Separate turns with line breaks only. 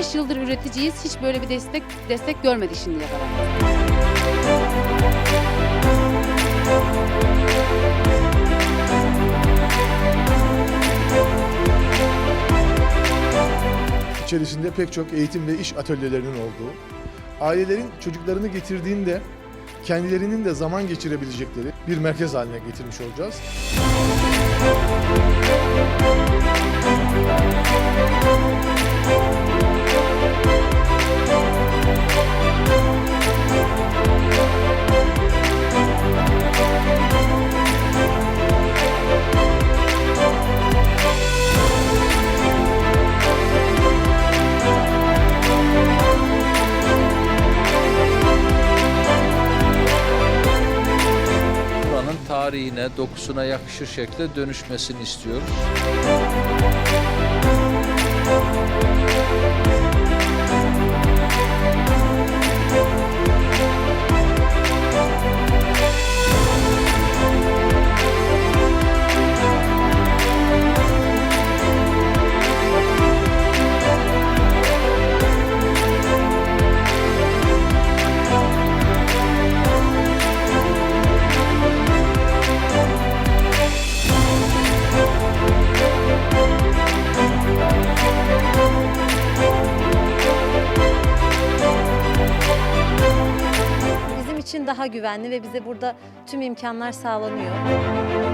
25 yıldır üreticiyiz. Hiç böyle bir destek destek görmedik şimdiye kadar.
İçerisinde pek çok eğitim ve iş atölyelerinin olduğu, ailelerin çocuklarını getirdiğinde kendilerinin de zaman geçirebilecekleri bir merkez haline getirmiş olacağız.
Tarihine, dokusuna yakışır şekilde dönüşmesini istiyoruz.
İçin daha güvenli ve bize burada tüm imkanlar sağlanıyor.